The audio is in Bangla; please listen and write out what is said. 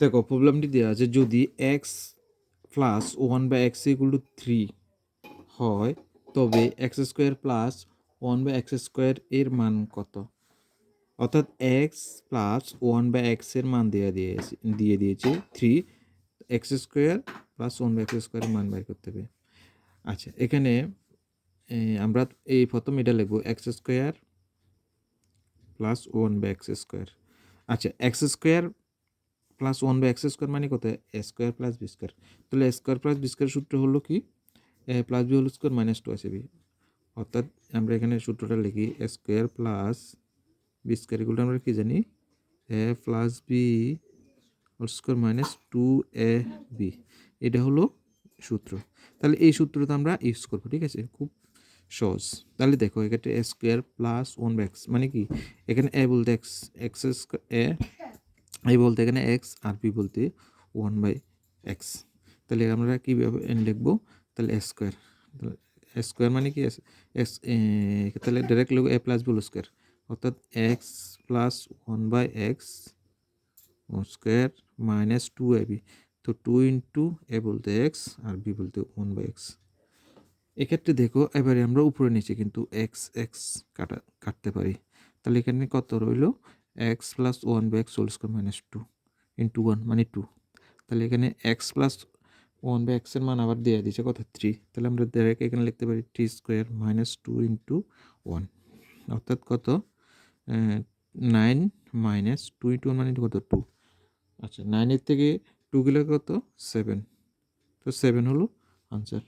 দেখো, প্রবলেমটি দেওয়া আছে, যদি x plus one by x equal to three হয়, তবে x square plus one by x square এর মান কত? অর্থাৎ এক্স প্লাস ওয়ান বাই এক্সের মান দেওয়া দিয়েছে, দিয়ে দিয়েছে three x square plus one by x স্কোয়ারের মান বের করতে হবে। আচ্ছা এখানে আমরা এই প্রথম এটা লিখব x square plus one by x square আচ্ছা x square plus one by x square মানে কত? A square plus b square তাহলে স্কোয়ার প্লাস বি স্কোয়ার সূত্র হলো কি? A plus b whole square minus two আছে বি অর্থাৎ আমরা এখানে সূত্রটা লিখি a square plus b square এগুলো আমরা কি জানি? A plus b whole square minus two a b এটা হলো সূত্র। তাহলে এই সূত্রটা আমরা ইউজ করব, ঠিক আছে? খুব সহজ। তাহলে দেখো, এক্ষেত্রে a square plus one by x মানে কি? এখানে এ বলতে এক্স এক্স এ এ বলতে এখানে এক্স আর বি বলতে ওয়ান বাই এক্স তাহলে আমরা কীভাবে লিখব? তাহলে এ স্কোয়ার এ স্কোয়ার মানে কি? এক্স তাহলে ডাইরেক্ট লিখব এ প্লাস বি স্কোয়ার অর্থাৎ x plus one by x square minus two a b তো টু ইন্টু এ বলতে এক্স আর বি বলতে ওয়ান বাই এক্স এক্ষেত্রে দেখো, এবারে আমরা উপরে নিচে কিন্তু এক্স এক্স কাটা কাটতে পারি। তাহলে এখানে কত রইল? X plus one by x whole square minus two into one মানে টু তাহলে এখানে এক্স প্লাস ওয়ান বাই এক্সের মান আবার দেওয়া দিয়েছে কত? থ্রি তাহলে আমরা ডাইরেক্ট এখানে লিখতে পারি three square minus two into one অর্থাৎ কত? Nine minus two into one মানে কত? টু আচ্ছা নাইনের থেকে টু গেলে কত? সেভেন তো সেভেন হলো আনসার